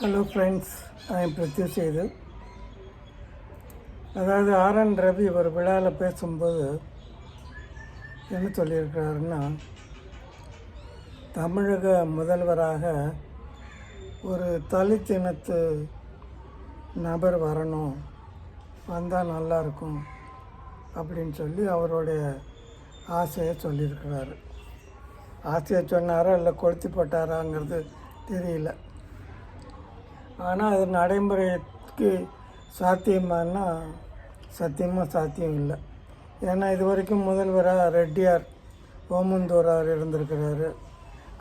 Hello friends நான் M செய்து அதாவது ஆர்என் ரவி ஒரு விழாவில் பேசும்போது என்ன சொல்லியிருக்கிறாருன்னா தமிழக முதல்வராக ஒரு தலித்தினத்து நபர் வரணும் வந்தால் நல்லாயிருக்கும் அப்படின்னு சொல்லி அவருடைய ஆசையை சொல்லியிருக்கிறாரு. ஆசையை சொன்னாரா இல்லை கொளுத்தி போட்டாராங்கிறது தெரியல. ஆனால் அது நடைமுறைக்கு சாத்தியமானா சத்தியமாக சாத்தியம் இல்லை. ஏன்னா இது வரைக்கும் முதல்வராக ரெட்டியார் ஓமந்தூரார் இருந்திருக்கிறாரு.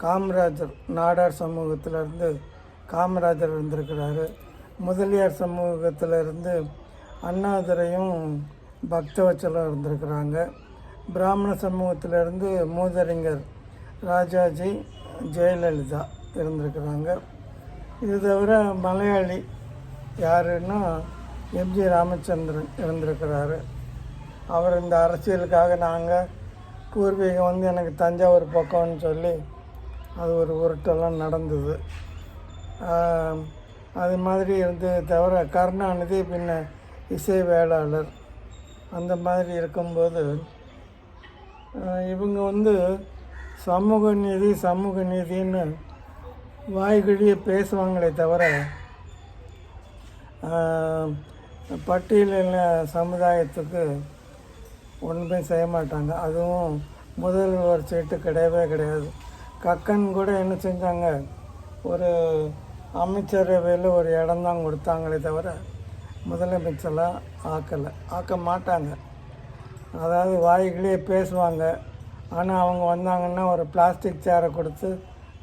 காமராஜர் நாடார் சமூகத்திலேருந்து காமராஜர் இருந்திருக்கிறாரு. முதலியார் சமூகத்திலேருந்து அண்ணாதுரையும் பக்தவச்சலம் இருந்திருக்கிறாங்க. பிராமண சமூகத்திலேருந்து மூதறிஞர் ராஜாஜி ஜெயலலிதா இருந்திருக்கிறாங்க. இது தவிர மலையாளி யாருன்னா எம்ஜி ராமச்சந்திரன் இருந்திருக்கிறாரு அவர் இந்த அரசியலுக்காக நாங்கள் பூர்வீகம் வந்து எனக்கு தஞ்சாவூர் பக்கம்னு சொல்லி அது ஒரு உருட்டெல்லாம் நடந்தது. அது மாதிரி இருந்து தவிர கருணாநிதி பின்ன இசை வேளாளர் அந்த மாதிரி இருக்கும்போது இவங்க வந்து சமூக நீதி சமூக நீதின்னு வாய்கழிய பேசுவாங்களே தவிர பட்டியலில் பட்டியலின சமுதாயத்துக்கு ஒன்றுமே செய்ய மாட்டாங்க. அதுவும் முதல்வர் சீட்டு கிடையவே கிடையாது. கக்கன் கூட என்ன செஞ்சாங்க? ஒரு அமைச்சரவையில் ஒரு இடம் தான் கொடுத்தாங்களே தவிர முதலமைச்சர்லாம் ஆக்கலை. ஆக்க மாட்டாங்க. அதாவது வாய்களே பேசுவாங்க. ஆனால் அவங்க வந்தாங்கன்னா ஒரு பிளாஸ்டிக் சேரை கொடுத்து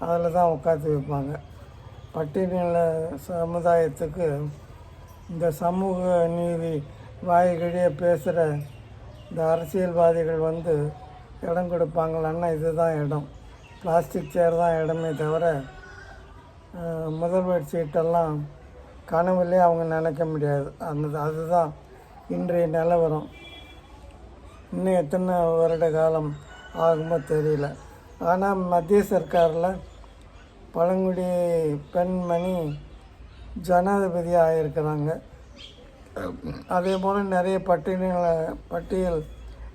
அதில் தான் உட்காந்து வைப்பாங்க. பட்டியல சமுதாயத்துக்கு இந்த சமூக நீதி வாய்களியே பேசுகிற இந்த அரசியல்வாதிகள் வந்து இடம் கொடுப்பாங்களான்னா இதுதான் இடம். பிளாஸ்டிக் சேர் தான் இடமே தவிர முதல்வர் சீட்டெல்லாம் கனவுலே அவங்க நினைக்க முடியாது. அந்த அதுதான் இன்றைய நிலவரம். இன்னும் எத்தனை வருட காலம் ஆகுமோ தெரியல. ஆனால் மத்திய சர்க்காரில் பழங்குடி பெண்மணி ஜனாதிபதியாக ஆகியிருக்கிறாங்க அதே போல் நிறைய பட்டியல பட்டியல்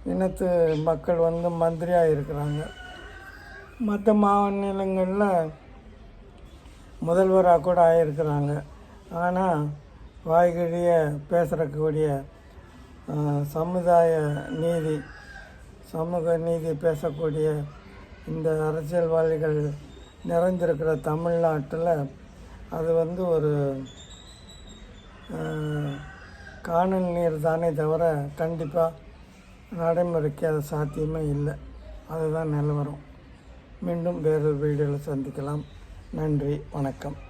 இனத்து மக்கள் வந்து மந்திரியாக இருக்கிறாங்க மற்ற மாநிலங்களில் முதல்வராக கூட ஆகியிருக்கிறாங்க ஆனால் வாய்கழிய பேசுகிறக்கூடிய சமுதாய நீதி சமூக நீதி பேசக்கூடிய இந்த அரசியல்வாதிகள் நிறைஞ்சிருக்கிற தமிழ்நாட்டில் அது வந்து ஒரு காணல் நீர் தானே தவிர கண்டிப்பாக நடைமுறைக்கு அது சாத்தியமே இல்லை. அதுதான் நிலவரம். மீண்டும் வேறொரு வீடியோவில் சந்திக்கலாம். நன்றி. வணக்கம்.